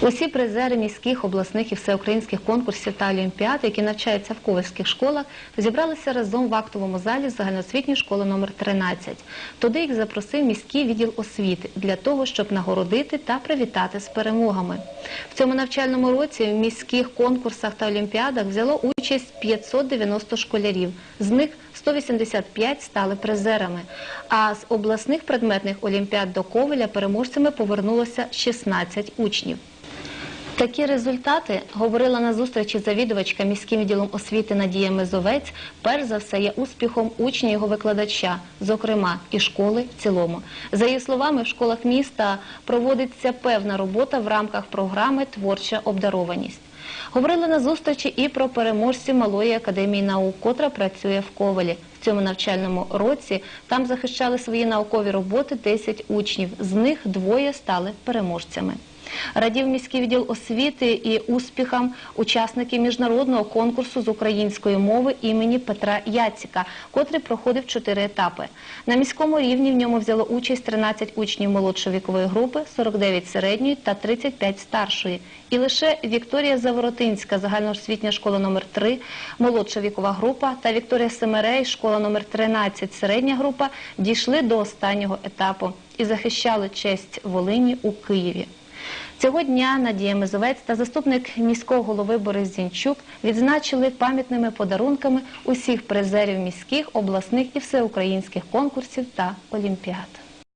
Усі призери міських, обласних і всеукраїнських конкурсів та олімпіад, які навчаються в ковальських школах, зібралися разом в актовому залі загальноосвітньої школи номер 13. Туди їх запросив міський відділ освіти для того, щоб нагородити та привітати з перемогами. В цьому навчальному році в міських конкурсах та олімпіадах взяло участь 590 школярів. З них 185 стали призерами. А з обласних предметних олімпіад до Ковеля переможцями повернулося 16 учнів. Такі результати, говорила на зустрічі завідувачка міським відділом освіти Надія Мезовець, перш за все є успіхом учня його викладача, зокрема і школи в цілому. За її словами, в школах міста проводиться певна робота в рамках програми Творча обдарованість. Говорили на зустрічі і про переможців Малої академії наук, котра працює в Ковалі. В цьому навчальному році там захищали свої наукові роботи 10 учнів, з них двоє стали переможцями. Радів міський відділ освіти і успіхам учасників міжнародного конкурсу з української мови імені Петра Яціка, котрий проходив чотири етапи. На міському рівні в ньому взяло участь 13 учнів молодшої вікової групи, 49 середньої та 35 старшої. І лише Вікторія Заворотинська, загальноосвітня школа номер 3 молодша вікова група та Вікторія Семерей, школа номер 13 середня група дійшли до останнього етапу і захищали честь Волині у Києві. Цього дня Надія Мезовець та заступник міського голови Борис Зінчук відзначили пам'ятними подарунками усіх призерів міських, обласних і всеукраїнських конкурсів та олімпіад.